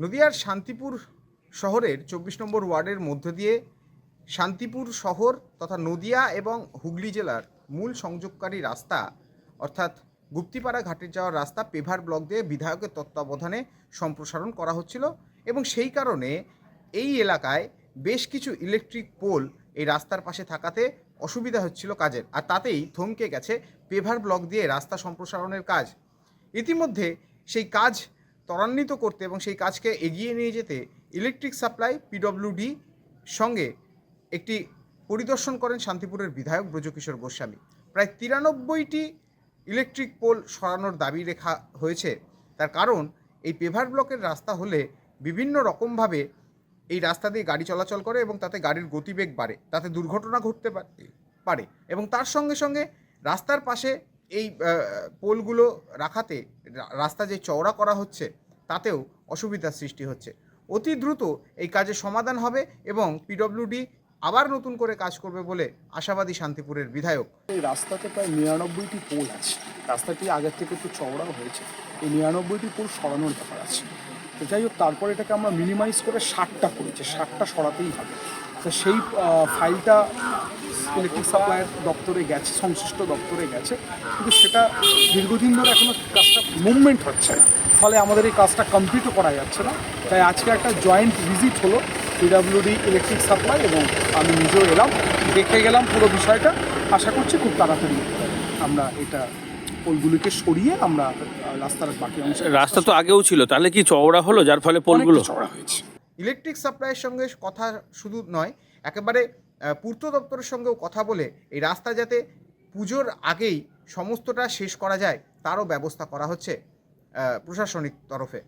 নদিয়ার শান্তিপুর শহরের চব্বিশ নম্বর ওয়ার্ডের মধ্য দিয়ে শান্তিপুর শহর তথা নদিয়া এবং হুগলি জেলার মূল সংযোগকারী রাস্তা, অর্থাৎ গুপ্তিপাড়া ঘাটে যাওয়ার রাস্তা পেভার ব্লক দিয়ে বিধায়কের তত্ত্বাবধানে সম্প্রসারণ করা হচ্ছিল এবং সেই কারণে এই এলাকায় বেশ কিছু ইলেকট্রিক পোল এই রাস্তার পাশে থাকাতে অসুবিধা হচ্ছিল কাজের। আর তাতেই থমকে গেছে পেভার ব্লক দিয়ে রাস্তা সম্প্রসারণের কাজ। ইতিমধ্যে সেই কাজ ত্বরান্বিত করতে এবং সেই কাজকে এগিয়ে নিয়ে যেতে ইলেকট্রিক সাপ্লাই পিডব্লিউডি সঙ্গে একটি পরিদর্শন করেন শান্তিপুরের বিধায়ক ব্রজকিশোর গোস্বামী। প্রায় তিরানব্বইটি ইলেকট্রিক পোল সরানোর দাবি রেখা হয়েছে। তার কারণ, এই পেভার ব্লকের রাস্তা হলে বিভিন্ন রকমভাবে এই রাস্তা দিয়ে গাড়ি চলাচল করে এবং তাতে গাড়ির গতিবেগ বাড়ে, তাতে দুর্ঘটনা ঘটতে পারে এবং তার সঙ্গে সঙ্গে রাস্তার পাশে এই পোলগুলো রাখাতে রাস্তা যে চওড়া করা হচ্ছে, তাতেও অসুবিধার সৃষ্টি হচ্ছে। অতি দ্রুত এই কাজের সমাধান হবে এবং পিডব্লিউডি আবার নতুন করে কাজ করবে বলে আশাবাদী শান্তিপুরের বিধায়ক। এই রাস্তাতে প্রায় নিরানব্বইটি পোল আছে। রাস্তাটি আগের থেকে একটু চওড়াও হয়েছে। এই নিরানব্বইটি পোল সরানোর ব্যাপার আছে। তো যাই হোক, তারপরে এটাকে আমরা মিনিমাইজ করে ষাটটা করেছি। ষাটটা সরাতেই হবে। তো সেই ফাইলটা ইলেকট্রিক সাপ্লাইয়ের দপ্তরে গেছে সংশ্লিষ্ট দপ্তরে গেছে। কিন্তু সেটা দীর্ঘদিন ধরে এখনও কাজটা মুভমেন্ট হচ্ছে না। ফলে আমাদের এই কাজটা কমপ্লিটও করা যাচ্ছে না। তাই আজকে একটা জয়েন্ট ভিজিট হলো পিডাব্লিউডি ইলেকট্রিক সাপ্লাই এবং আমি নিজেও এলাম দেখে গেলাম পুরো বিষয়টা। আশা করছি খুব তাড়াতাড়ি আমরা এটা পোলগুলিকে সরিয়ে আমরা রাস্তার বাকি অংশ রাস্তা তো আগেও ছিল তাহলে কি চওড়া হলো যার ফলে পোলগুলো? চওড়া হয়েছে। ইলেকট্রিক সাপ্লাইয়ের সঙ্গে কথা শুধু নয় একেবারে পূর্ত দপ্তরের সঙ্গেও কথা বলে এই রাস্তা যাতে পুজোর আগেই সমস্তটা শেষ করা যায়, তারও ব্যবস্থা করা হচ্ছে প্রশাসনিক তরফে।